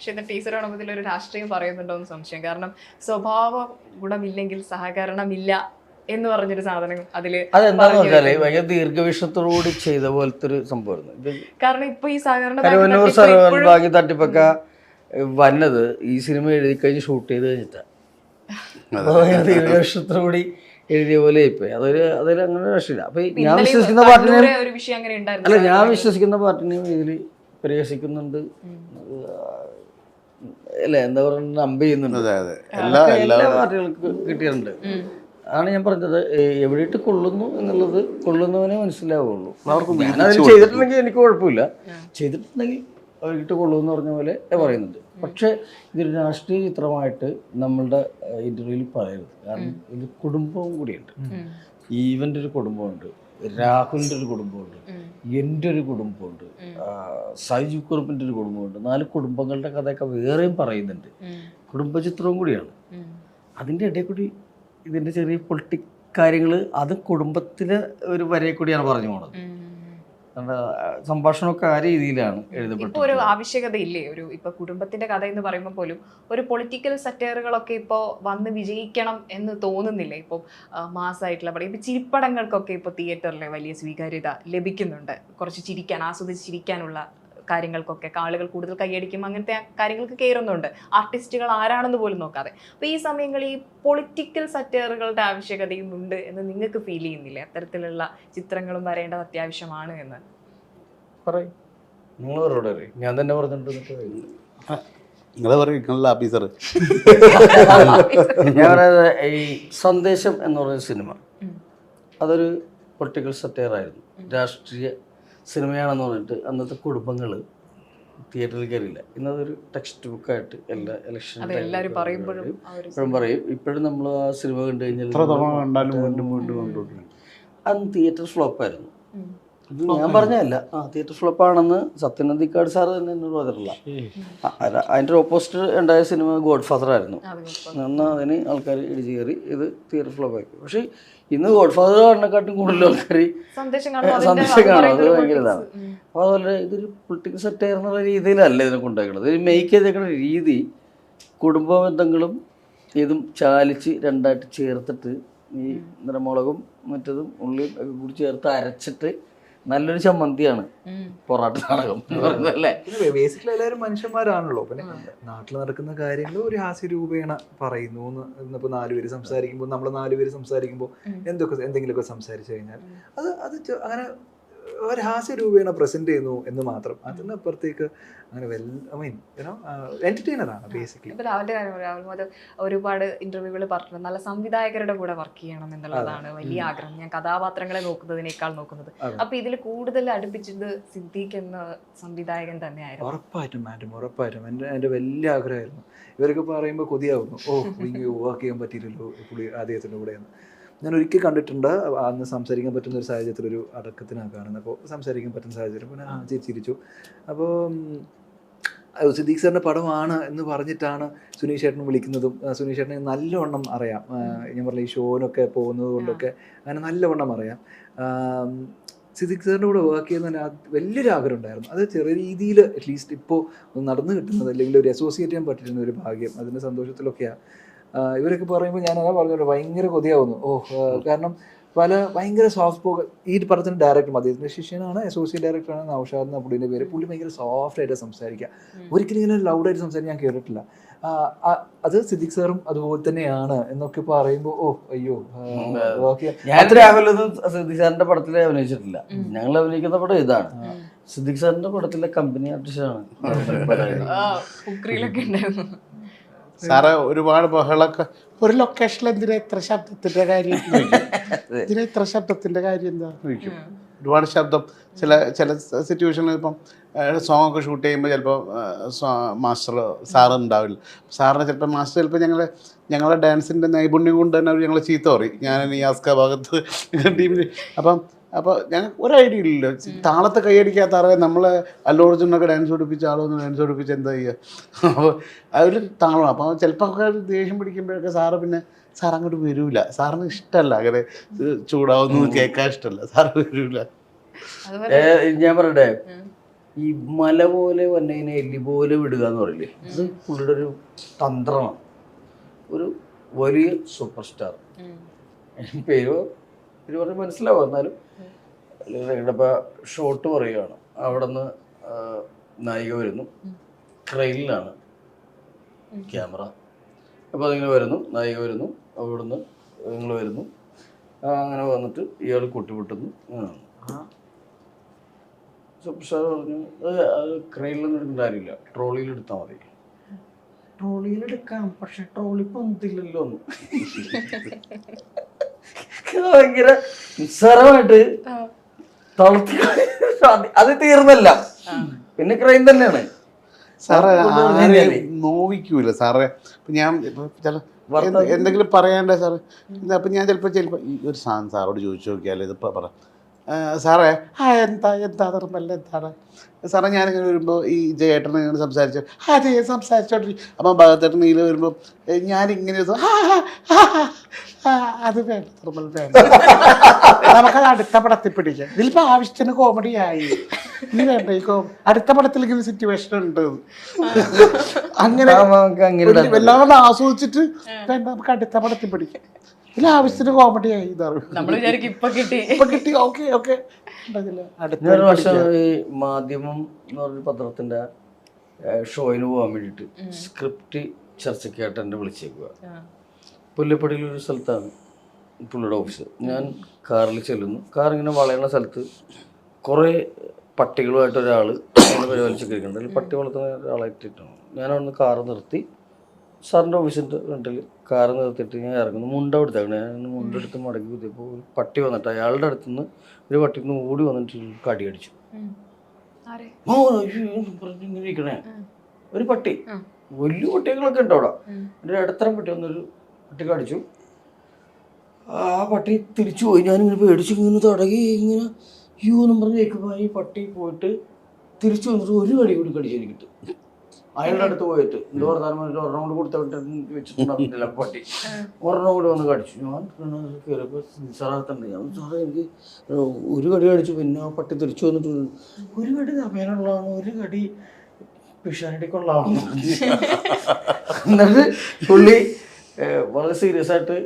പക്ഷെ ഇത് ടീച്ചർ കാണുമ്പോൾ ഇതിലൊരു രാഷ്ട്രീയം പറയുന്നുണ്ടോ എന്ന് സംശയം. കാരണം സ്വഭാവ ഗുണമില്ലെങ്കിൽ സഹകരണമില്ല എന്ന് പറഞ്ഞൊരു സാധനം അതിൽ അതെന്താന്ന് പറഞ്ഞു വെച്ചാൽ ഭയങ്കര ദീർഘവീക്ഷണത്തോടുകൂടി ചെയ്ത പോലത്തെ ഒരു സംഭവമായിരുന്നു കാരണം ഇപ്പൊ ഈ സഹകരണ സർവൻ ഭാഗ്യ തട്ടിപ്പൊക്കെ വന്നത് ഈ സിനിമ എഴുതി കഴിഞ്ഞ് ഷൂട്ട് ചെയ്ത് ഭയങ്കര ദീർഘവീക്ഷണത്തോടുകൂടി എഴുതിയ പോലെ ആയിപ്പോയി അതൊരു അതൊരു അങ്ങനെ ഒരു രക്ഷയില്ല. അപ്പൊ ഞാൻ വിശ്വസിക്കുന്ന പാർട്ടിനെയും ഒരു വിഷയം അങ്ങനെ അല്ല ഞാൻ വിശ്വസിക്കുന്ന പാർട്ടിനെയും ഇതിൽ പരിഹസിക്കുന്നുണ്ട്. അല്ല? എന്താ പറയുക നമ്പ് ചെയ്യുന്നുണ്ട്. അതെ അതെ. എല്ലാ പാർട്ടികൾക്കും കിട്ടിയിട്ടുണ്ട്. ആണ് ഞാൻ പറഞ്ഞത്. എവിടെയിട്ട് കൊള്ളുന്നു എന്നുള്ളത് കൊള്ളുന്നവനെ മനസ്സിലാവുള്ളൂ. ഞാനത് ചെയ്തിട്ടുണ്ടെങ്കിൽ എനിക്ക് കുഴപ്പമില്ല. ചെയ്തിട്ടുണ്ടെങ്കിൽ അവരിട്ട് കൊള്ളുമെന്ന് പറഞ്ഞ പോലെ പറയുന്നുണ്ട്. പക്ഷേ ഇതൊരു രാഷ്ട്രീയ ചിത്രമായിട്ട് നമ്മളുടെ ഇന്റർവ്യൂവിൽ പറയരുത്. കാരണം ഇത് കുടുംബവും കൂടിയുണ്ട്. ഈവന്റെ ഒരു കുടുംബമുണ്ട്. രാഹുലിന്റെ ഒരു കുടുംബമുണ്ട് എന്റെ ഒരു കുടുംബമുണ്ട് സൈജു കുറുപ്പിന്റെ ഒരു കുടുംബമുണ്ട്. നാല് കുടുംബങ്ങളുടെ കഥയൊക്കെ വേറെയും പറയുന്നുണ്ട്. കുടുംബചിത്രവും കൂടിയാണ്. അതിന്റെ ഇടയിൽ കൂടി ഇതിന്റെ ചെറിയ പൊളിറ്റിക് കാര്യങ്ങൾ അത് കുടുംബത്തിലെ ഒരു വരയെ കൂടിയാണ് പറഞ്ഞു പോണത്. സംഭാഷണമൊക്കെ ആ രീതിയിലാണ് ഇപ്പൊ ഒരു ആവശ്യകത ഇല്ലേ ഒരു ഇപ്പൊ കുടുംബത്തിന്റെ കഥ എന്ന് പറയുമ്പോൾ പോലും ഒരു പൊളിറ്റിക്കൽ സറ്റയറുകളൊക്കെ ഇപ്പോ വന്ന് വിജയിക്കണം എന്ന് തോന്നുന്നില്ല? ഇപ്പൊ മാസമായിട്ടുള്ള പടം ഇപ്പൊ ചിരിപ്പടങ്ങൾക്കൊക്കെ ഇപ്പൊ തിയേറ്ററിലെ വലിയ സ്വീകാര്യത ലഭിക്കുന്നുണ്ട്. കുറച്ച് ചിരിക്കാൻ ആസ്വദിച്ച് ചിരിക്കാനുള്ള കാര്യങ്ങൾക്കൊക്കെ ആളുകൾ കൂടുതൽ കൈയടിക്കും അങ്ങനത്തെ കാര്യങ്ങൾക്ക് കയറുന്നുണ്ട്. ആർട്ടിസ്റ്റുകൾ ആരാണെന്ന് പോലും നോക്കാതെ. അപ്പൊ ഈ സമയങ്ങളിൽ ഈ പൊളിറ്റിക്കൽ സറ്റയറുകളുടെ ആവശ്യകതയും ഉണ്ട് എന്ന് നിങ്ങൾക്ക് ഫീൽ ചെയ്യുന്നില്ലേ? അത്തരത്തിലുള്ള ചിത്രങ്ങളും വരേണ്ടത് അത്യാവശ്യമാണ് എന്ന്. പറയും. ഞാൻ തന്നെ പറഞ്ഞിട്ടുണ്ട് നിങ്ങൾ പറയും. നിങ്ങളുടെ ഞാൻ പറയുന്നത് ഈ സന്ദേശം എന്ന് പറയുന്ന സിനിമ. അതൊരു പൊളിറ്റിക്കൽ സറ്റയറായിരുന്നു. രാഷ്ട്രീയ സിനിമയാണെന്ന് പറഞ്ഞിട്ട് അന്നത്തെ കുടുംബങ്ങൾ തിയേറ്ററിൽ കയറിയില്ല. ഇന്നതൊരു ടെക്സ്റ്റ് ബുക്കായിട്ട് എല്ലാ ഇലക്ഷൻ എല്ലാവരും പറയുമ്പോഴും ഇപ്പോഴും പറയും. ഇപ്പോഴും നമ്മൾ ആ സിനിമ കണ്ടു കഴിഞ്ഞാൽ വീണ്ടും വീണ്ടും അന്ന് തിയേറ്റർ ഫ്ലോപ്പായിരുന്നു. ഇത് ഞാൻ പറഞ്ഞതല്ല. ആ തിയേറ്റർ ഫ്ലോപ്പാണെന്ന് സത്യനന്ദിക്കാട് സാറ് തന്നെ എന്നോട് പറഞ്ഞിട്ടില്ല അതിന്റെ അതിന്റെ ഓപ്പോസിറ്റ് ഉണ്ടായ സിനിമ ഗോഡ് ഫാദർ ആയിരുന്നു നിന്ന് അതിന് ആൾക്കാർ ഇടിച്ചു കയറി ഇത് തിയേറ്റർ ഫ്ലോപ്പ് ഫ്ലോപ്പായി. പക്ഷേ ഇന്ന് ഗോഡ് ഫാദർ കാണുന്നേക്കാട്ടും കൂടുതൽ ആൾക്കാർ സന്ദേശം കാണും. അത് ഭയങ്കര ഇതാണ്. അപ്പോൾ അതുപോലെ ഇതൊരു പൊളിറ്റിക്കൽ സെറ്റ് എന്നുള്ള രീതിയിലല്ല ഇതിനെ കൊണ്ടുപോയിക്കുന്നത് ഇത് മെയ്ക്ക് ചെയ്തേക്കുന്ന രീതി കുടുംബ ബന്ധങ്ങളും ഇതും ചാലിച്ച് രണ്ടായിട്ട് ചേർത്തിട്ട് ഈ നിറമുളകും മറ്റതും ഉള്ളിയും ഒക്കെ കൂടി ചേർത്ത് അരച്ചിട്ട് നല്ലൊരു ചമ്മന്തിയാണ്. പൊറാട്ട നാടകം എന്ന് പറയുന്നത് അല്ലേ പിന്നെ ബേസിക്കലി എല്ലാവരും മനുഷ്യന്മാരാണല്ലോ പിന്നെ നാട്ടിൽ നടക്കുന്ന കാര്യങ്ങൾ ഒരു ഹാസ്യ രൂപേണ പറയുന്നു എന്ന് ഇന്നിപ്പോ നാലുപേര് സംസാരിക്കുമ്പോൾ നമ്മൾ നാലുപേര് സംസാരിക്കുമ്പോൾ. എന്തൊക്കെ എന്തെങ്കിലുമൊക്കെ സംസാരിച്ചു കഴിഞ്ഞാൽ അത് അത് അങ്ങനെ ഒരു ഹാസ്യരൂപേണ പ്രസന്റ് ചെയ്യുന്നു എന്ന് മാത്രം. അതിനപ്പുറത്തേക്ക് അങ്ങനെ well I mean you know ആണ് ബേസിക്കലി ഇപ്പൊ രാവിലെ കാര്യം രാഹുൽ മാധവ് ഒരുപാട് ഇന്റർവ്യൂകൾ പറഞ്ഞിട്ടുണ്ട്. നല്ല സംവിധായകരുടെ കൂടെ വർക്ക് ചെയ്യണം എന്നുള്ളതാണ് വലിയ ആഗ്രഹം. ഞാൻ കഥാപാത്രങ്ങളെ നോക്കുന്നതിനേക്കാൾ നോക്കുന്നത്. അപ്പൊ ഇതിൽ കൂടുതൽ അടുപ്പിച്ചത് സിദ്ദീഖ് എന്ന സംവിധായകൻ തന്നെയായിരുന്നു. ഉറപ്പായിട്ടും മാഡം ഉറപ്പായിട്ടും. എന്റെ എന്റെ വലിയ ആഗ്രഹമായിരുന്നു. ഇവരൊക്കെ പറയുമ്പോൾ കൊതിയാവുന്നു. ഓ ഇങ്ങനെ വർക്ക് ചെയ്യാൻ പറ്റിയില്ലല്ലോ പുള്ളി അദ്ദേഹത്തിന്റെ കൂടെ എന്ന് ഞാൻ ഒരിക്കൽ കണ്ടിട്ടുണ്ട്. അന്ന് സംസാരിക്കാൻ പറ്റുന്ന ഒരു സാഹചര്യത്തിൽ ഒരു അടക്കത്തിനാണ് കാണുന്നത് അപ്പോൾ സംസാരിക്കാൻ പറ്റുന്ന സാഹചര്യം. പിന്നെ ആ. ചിരി- ചിരിച്ചു. അപ്പോൾ സിദ്ദീഖ് സാറിന്റെ പടമാണ് എന്ന് പറഞ്ഞിട്ടാണ് സുനീഷ് ചേട്ടൻ വിളിക്കുന്നതും സുനീഷ് ചേട്ടനെ നല്ലവണ്ണം അറിയാം. ഞാൻ പറഞ്ഞ ഈ ഷോനൊക്കെ പോകുന്നത് കൊണ്ടൊക്കെ അങ്ങനെ നല്ലവണ്ണം അറിയാം. സിദ്ദീഖ് സാറിന്റെ കൂടെ വർക്ക് ചെയ്യുന്ന വലിയൊരു ആഗ്രഹം ഉണ്ടായിരുന്നു. അത് ചെറിയ രീതിയിൽ അറ്റ്ലീസ്റ്റ് ഇപ്പോൾ നടന്നു കിട്ടുന്നത് അല്ലെങ്കിൽ ഒരു അസോസിയേറ്റ് ചെയ്യാൻ പറ്റിയിരുന്ന ഒരു ഭാഗ്യം. അതിന്റെ സന്തോഷത്തിലൊക്കെയാണ് ഇവരൊക്കെ പറയുമ്പോൾ ഞാൻ അതാ പറഞ്ഞല്ലോ ഭയങ്കര കൊതിയാവുന്നു ഓ കാരണം പല ഭയങ്കര സോഫ്റ്റ് പോക ഈ പടത്തിന് ഡയറക്ടർ അദ്ദേഹത്തിന്റെ ശിഷ്യനാണ് അസോസിയേറ്റ് ഡയറക്ടറാണ് നൌഷാദ് എന്ന പുള്ളിന്റെ പേര് പുള്ളി ഭയങ്കര സോഫ്റ്റ് ആയിട്ട് സംസാരിക്കുക ഒരിക്കലും ഇങ്ങനെ ലൗഡായിട്ട് സംസാരിക്കാൻ ഞാൻ കേട്ടിട്ടില്ല അത് സിദ്ദിഖ് സാറും അതുപോലെ തന്നെയാണ് എന്നൊക്കെ പറയുമ്പോൾ ഓ അയ്യോ ഓക്കെ ഞാൻ രാഹുലൊന്നും സിദ്ദിഖ് സാറിന്റെ പടത്തിൽ അഭിനയിച്ചിട്ടില്ല ഞങ്ങൾ അഭിനയിക്കുന്ന പടം ഇതാണ് സിദ്ദിഖ് സാറിന്റെ പടത്തിലെ കമ്പനി ആർട്ടിസ്റ്റാണ് ആ, ഫുക്രിയിലൊക്കെ ഉണ്ടായിരുന്നു സാറ് ഒരുപാട് ബഹളൊക്കെ ഒരു ലൊക്കേഷനിൽ എന്തിനാ ഇത്ര ശബ്ദത്തിന്റെ കാര്യം? എന്തിനാ ഇത്ര ശബ്ദത്തിന്റെ കാര്യം എന്താ? ചോദിക്കും ഒരുപാട് ശബ്ദം. ചില ചില സിറ്റുവേഷനിൽ ഇപ്പം സോങ് ഒക്കെ ഷൂട്ട് ചെയ്യുമ്പോൾ ചിലപ്പോൾ മാസ്റ്റർ സാറ് ഉണ്ടാവില്ല. സാറിന് ചിലപ്പോൾ മാസ്റ്റർ ചിലപ്പോൾ ഞങ്ങൾ ഞങ്ങളുടെ ഡാൻസിന്റെ നൈപുണ്യം കൊണ്ട് തന്നെ അവർ ഞങ്ങളെ ചീത്ത പറയും. ഞാൻ ഈ ആസ്ക ഭാഗത്ത് ടീമിൽ അപ്പം അപ്പോൾ ഞങ്ങൾക്ക് ഒരു ഐഡിയ ഇല്ല. താളത്തെ കൈയടിക്കാത്ത ആളെ നമ്മളെ അല്ലോർജുനൊക്കെ ഡാൻസ് പഠിപ്പിച്ച ആളൊന്ന് ഡാൻസ് പഠിപ്പിച്ച് എന്താ ചെയ്യുക അപ്പോൾ അതൊരു താളമാണ്. അപ്പോൾ ചിലപ്പോൾ ഒക്കെ ദേഷ്യം പിടിക്കുമ്പോഴൊക്കെ സാറ് പിന്നെ സാർ അങ്ങോട്ട് വരൂല. സാറിന് ഇഷ്ടമല്ല അങ്ങനെ ചൂടാവുന്നു കേൾക്കാൻ ഇഷ്ടമല്ല സാറ് വരൂല. ഞാൻ പറയട്ടെ. ഈ മല പോലെ വന്നതിനെ എല്ലി പോലെ വിടുക എന്ന് പറയില്ലേ? ഇത് പുള്ളിയുടെ ഒരു തന്ത്രമാണ്. ഒരു വലിയ സൂപ്പർ സ്റ്റാർ. പേര്? പേര് പറഞ്ഞ് മനസ്സിലാവും. എന്നാലും ഇടപ്പ ഷോട്ട് പറയുകയാണ് അവിടെ നിന്ന് നായിക വരുന്നു. ക്രെയിനിലാണ് ക്യാമറ. അപ്പോൾ അതിങ്ങനെ വരുന്നു നായിക വരുന്നു അവിടുന്ന് നിങ്ങൾ വരുന്നു. അങ്ങനെ വന്നിട്ട് ഇയാൾ കൊട്ടിപൊട്ടുന്നു സ്റ്റാർ പറഞ്ഞു "അത് അത് ക്രെയിനിലൊന്നും എടുക്കേണ്ട കാര്യമില്ല. ട്രോളിയിൽ എടുത്താൽ മതി ട്രോളിയിൽ എടുക്കാം പക്ഷെ ട്രോളി പൊന്തില്ലല്ലോ ഭയങ്കര നിസ്സാരമായിട്ട് തളർത്തി അത് തീർന്നല്ല. പിന്നെ ക്രൈം തന്നെയാണ്. സാറേ നോവിക്കൂല സാറേ. ഇപ്പൊ ഞാൻ ചില എന്തെങ്കിലും പറയാണ്ടേ സാറേ? അപ്പൊ ഞാൻ ചിലപ്പോൾ ചിലപ്പോൾ ഈ ഒരു സാധനം സാറോട് ചോദിച്ചു നോക്കിയാൽ ഇതിപ്പോ പറ. സാറേ ആ എന്താ എന്താ നിർമ്മല്ല എന്താണ്? സാറേ ഞാനിങ്ങനെ വരുമ്പോൾ ഈ ജയേട്ടൻ ഇങ്ങനെ സംസാരിച്ചു ആ ജയ സംസാരിച്ചോട്ടി അപ്പം ഭഗത്തേട്ടൻ നീല വരുമ്പോൾ ഞാനിങ്ങനെ അത് വേണ്ട നിർമ്മൽ വേണ്ട. നമുക്കത് അടുത്ത പടത്തിൽ പിടിക്കാം. ഇതിലിപ്പോൾ ആവശ്യത്തിന് കോമഡി ആയി. ഇനി വേണ്ട ഈ കോ അടുത്ത പടത്തിൽ ഇങ്ങനെ സിറ്റുവേഷൻ ഉണ്ട്. അങ്ങനെ എല്ലാം നമുക്ക് അങ്ങനെ ഇടാൻ വല്ലാതെ ആസ്വദിച്ചിട്ട് വേണ്ട നമുക്ക് അടുത്ത പടത്തിൽ പിടിക്കാം. ആവശ്യത്തിന് കോമഡി ആയി നമ്മൾ വിചാരിക്കും ഇപ്പൊ കിട്ടി. ഇപ്പൊ കിട്ടി. ഓക്കെ ഓക്കെ അടുത്ത വർഷം ഈ മാധ്യമം എന്ന് പറഞ്ഞ പത്രത്തിന്റെ ഷോയിന് പോകാൻ വേണ്ടിയിട്ട് സ്ക്രിപ്റ്റ് ചർച്ചയ്ക്കായിട്ട് എന്നെ വിളിച്ചേക്കുക. പുല്ലപ്പടിയിൽ ഒരു സ്ഥലത്താണ് പുള്ളിയുടെ ഓഫീസ് ഞാൻ കാറിൽ ചെല്ലുന്നു. കാർ ഇങ്ങനെ വളയുന്ന സ്ഥലത്ത് കുറേ പട്ടികളുമായിട്ട് ഒരാൾ കഴിക്കുന്നുണ്ട് ഇരിക്കുന്നുണ്ട് അതിൽ പട്ടി വളർത്തുന്ന ഒരാളായിട്ടാണ് ഞാൻ അവിടുന്ന് കാറ് നിർത്തി സാറിന്റെ ഓഫീസിന്റെ ഫ്രണ്ടിൽ കാർ നിർത്തിയിട്ട് ഞാൻ ഇറങ്ങുന്നു. മുണ്ട എടുത്താണ് ഞാൻ മുണ്ടെടുത്ത് മടക്കി കുത്തിയപ്പോൾ ഒരു പട്ടി വന്നിട്ട് അയാളുടെ അടുത്ത് നിന്ന് ഒരു പട്ടിയിൽ നിന്ന് ഓടി വന്നിട്ട് കടി അടിച്ചു അയ്യോ ഇരിക്കണേ. ഒരു പട്ടി. വലിയ പട്ടികളൊക്കെ ഉണ്ട് അവിടെ. എന്റെ ഇടത്തരം പട്ടി വന്നൊരു പട്ടി കടിച്ചു. ആ പട്ടി തിരിച്ചു പോയി. ഞാനിങ്ങനെ പേടിച്ച് ഇങ്ങനെ തടകി ഇങ്ങനെ യൂ എന്നും പറഞ്ഞ് കേൾക്കുമ്പോൾ ഈ പട്ടി പോയിട്ട് തിരിച്ചു വന്നിട്ട് ഒരു കടി കൂടി കടിച്ചു എനിക്കിട്ട് അയാളുടെ അടുത്ത് പോയിട്ട് എന്തോ വർത്താനം പറഞ്ഞിട്ട് ഒരെണ്ണം കൂടി കൊടുത്തോട്ട് വെച്ചിട്ടുണ്ടാവില്ല പട്ടി. ഒരെണ്ണം കൂടി വന്ന് കടിച്ചു. ഞാൻ കയറിയപ്പോൾ നിസാറാത്തുണ്ട് ഞാൻ സാറേ എനിക്ക് ഒരു കടി കടിച്ചു. പിന്നെ ആ പട്ടി തിരിച്ചു വന്നിട്ട് ഒരു കടി തമേനുള്ളതാണ് ഒരു കടി പിഷാരടിക്കുള്ളതാണ് എന്നിട്ട് പുള്ളി വളരെ സീരിയസ് ആയിട്ട്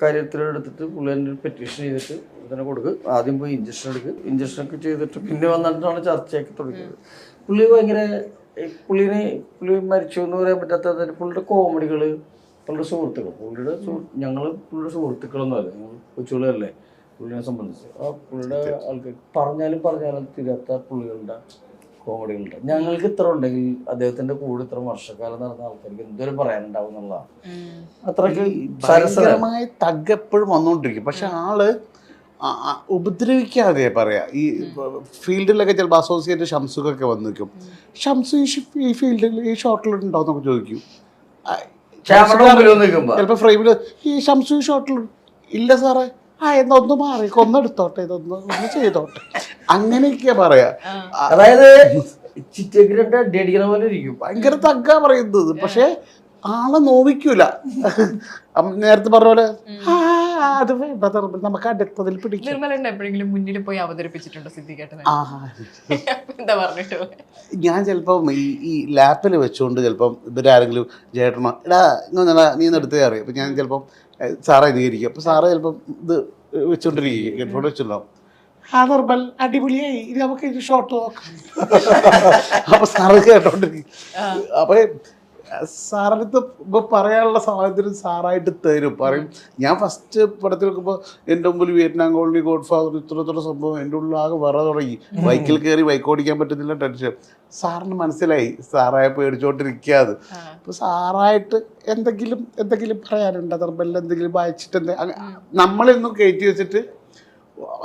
കാര്യത്തിലെടുത്തിട്ട് പുള്ളി എന്റെ പെറ്റീഷൻ ചെയ്തിട്ട് ഇതിനെ കൊടുക്ക്. ആദ്യം പോയി ഇഞ്ചക്ഷൻ എടുക്കുക ഇഞ്ചക്ഷൻ ഒക്കെ ചെയ്തിട്ട് പിന്നെ വന്നിട്ടാണ് ചർച്ചയൊക്കെ തുടങ്ങിയത്. പുള്ളി ഭയങ്കര പുള്ളിനെ പുള്ളി മരിച്ചു എന്ന് പറയാൻ പറ്റാത്ത പുള്ളിയുടെ കോമഡികൾ പുള്ളിയുടെ സുഹൃത്തുക്കൾ പുള്ളിയുടെ ഞങ്ങൾ പുള്ളിയുടെ സുഹൃത്തുക്കളൊന്നും അല്ല. ഞങ്ങൾ കൊച്ചുകളല്ലേ പുള്ളിനെ സംബന്ധിച്ച്. ആ പുള്ളിയുടെ ആൾക്കാർ പറഞ്ഞാലും പറഞ്ഞാലും തീരാത്ത പുള്ളികളുടെ കോമഡികളുണ്ട്. ഞങ്ങൾക്ക് ഇത്ര ഉണ്ടെങ്കിൽ അദ്ദേഹത്തിന്റെ കൂടെ ഇത്ര വർഷക്കാലം നടന്ന ആൾക്കാർക്ക് എന്തൊരു പറയാനുണ്ടാവും എന്നുള്ളതാണ്. അത്രയ്ക്ക് സരസത. എപ്പോഴും വന്നുകൊണ്ടിരിക്കും. പക്ഷെ ആൾ ഉപദ്രവിക്കാതെ പറയാം. ഈ ഫീൽഡിലൊക്കെ ചിലപ്പോൾ അസോസിയേറ്റ് ഷംസുഖൊക്കെ വന്ന് നിൽക്കും ഷംസു ഈ ഫീൽഡിൽ ഈ ഷോട്ടിൽ ഉണ്ടോ എന്നൊക്കെ ചോദിക്കും. ചിലപ്പോൾ ഫ്രെയിമിൽ ഈ ഷംസു ഈ ഷോട്ടിൽ ഇല്ല സാറേ. ആ എന്നൊന്ന് മാറി. കൊന്നെടുത്തോട്ടെ ഇതൊന്ന് ഒന്ന് ചെയ്തോട്ടെ. അങ്ങനെയൊക്കെയാ പറയാ. അതായത് ചിറ്റക്കിരട്ട് അടി അടിക്കണ പോലെ ഇരിക്കും. ഭയങ്കര തഗ്ഗാ പറയുന്നത്. പക്ഷെ ആളെ നോവിക്കൂല. നേരത്തെ പറഞ്ഞ പോലെ ആ അത് വേണ്ട നിർമ്മൽ, നമുക്ക് അടുത്തതിൽ പിടിക്കും. നിർമ്മലണ്ണ എപ്പോഴെങ്കിലും മുന്നിൽ പോയി അവതരിപ്പിച്ചിട്ടുണ്ടോ സിദ്ധിക്കേട്ടനെ? ആ. എന്താ പറഞ്ഞിട്ട് ഞാൻ ചിലപ്പം ഈ ഈ ലാപ്പിൽ വെച്ചുകൊണ്ട് ചിലപ്പം ഇവരാരെങ്കിലും ചേട്ടനോ എടാ ഇങ്ങനെ നീ എടുത്തേ അറിയാം അപ്പം ഞാൻ ചിലപ്പം സാറേ നീരിക്കും അപ്പം സാറ് ചിലപ്പം ഇത് വെച്ചുകൊണ്ടിരിക്കും ഹെഡ്ഫോൺ വെച്ചിട്ടുണ്ടാവും. ആ നിർമ്മൽ അടിപൊളിയായി. ഇത് നമുക്ക് ഇത് ഷോർട്ട് നോക്കാം. അപ്പൊ സാറ് കേട്ടോണ്ടിരിക്കും. അപ്പൊ സാറിനടുത്ത് ഇപ്പൊ പറയാനുള്ള സാഹചര്യം സാറായിട്ട് തരും. പറയും ഞാൻ ഫസ്റ്റ് പടത്തിൽ വെക്കുമ്പോൾ എന്റെ മുമ്പിൽ വിയറ്റ്നാം കോളനി ഗോഡ് ഫാദർ ഇത്ര ഇത്ര സംഭവം എന്റെ ഉള്ളിൽ ആകെ വറ തുടങ്ങി. ബൈക്കിൽ കയറി ബൈക്ക് ഓടിക്കാൻ പറ്റുന്നില്ല ടെൻഷൻ. സാറിന് മനസ്സിലായി സാറായ പേടിച്ചോണ്ടിരിക്കാതെ. അപ്പോൾ സാറായിട്ട് എന്തെങ്കിലും എന്തെങ്കിലും പറയാനുണ്ട്? നിർബന്ധം എന്തെങ്കിലും വായിച്ചിട്ട് എന്തെങ്കിലും നമ്മളിന്നും കയറ്റി വെച്ചിട്ട്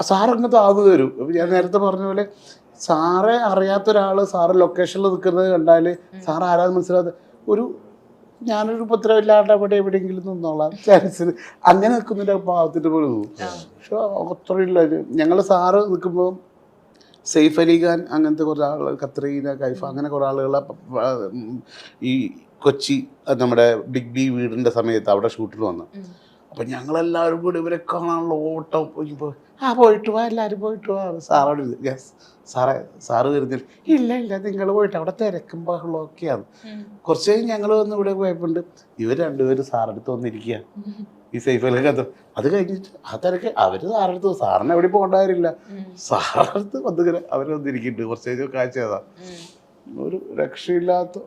സാറങ്ങ് താന്നു തരും. ഞാൻ നേരത്തെ പറഞ്ഞ പോലെ സാറെ അറിയാത്ത ഒരാൾ സാറ് ലൊക്കേഷനിൽ നിൽക്കുന്നത് കണ്ടാൽ സാർ ആരാന്ന് മനസ്സിലാകാതെ ഒരു ഞാനൊരു ഉപദ്രവമില്ലാണ്ട് അവിടെ എവിടെയെങ്കിലും നിന്നോളാം ചാൻസിൽ അങ്ങനെ നിൽക്കുന്നതിന്റെ ഭാഗത്തിന്റെ പോലെ തോന്നും. പക്ഷെ അത്രയുള്ള ഞങ്ങൾ സാറ് നിൽക്കുമ്പോൾ സെയ്ഫ് അലി ഖാൻ അങ്ങനത്തെ കുറേ ആളുകൾ കത്രീന കൈഫ അങ്ങനെ കുറേ ആളുകൾ ഈ കൊച്ചി നമ്മുടെ ബിഗ് ബി വീടിന്റെ സമയത്ത് അവിടെ ഷൂട്ടിൽ വന്നു. അപ്പം ഞങ്ങളെല്ലാവരും കൂടി ഇവരെ കാണാനുള്ള ഓട്ടം പോയി ആ പോയിട്ട് വാ എല്ലാവരും പോയിട്ട് വാ. സാറോട് യെസ് സാറേ സാറ് വരുന്നില്ല. ഇല്ല ഇല്ല നിങ്ങൾ പോയിട്ട് അവിടെ തിരക്കും ബഹളം ഒക്കെയാണ് കുറച്ച് കഴിഞ്ഞ് ഞങ്ങൾ വന്ന് ഇവിടെ പോയപ്പോണ്ട്. ഇവർ രണ്ടുപേരും സാറെടുത്ത് വന്നിരിക്കുക ഈ സൈഫിലൊക്കെ കഥ അത് കഴിഞ്ഞിട്ട് ആ തിരക്ക് അവർ സാറെടുത്ത് സാറിന് എവിടെ പോകേണ്ട കാര്യമില്ല. സാറെടുത്ത് വന്നിങ്ങനെ അവർ വന്നിരിക്കുന്നുണ്ട്. കുറച്ച് കഴിഞ്ഞ് കാഴ്ച ഒരു രക്ഷയില്ലാത്ത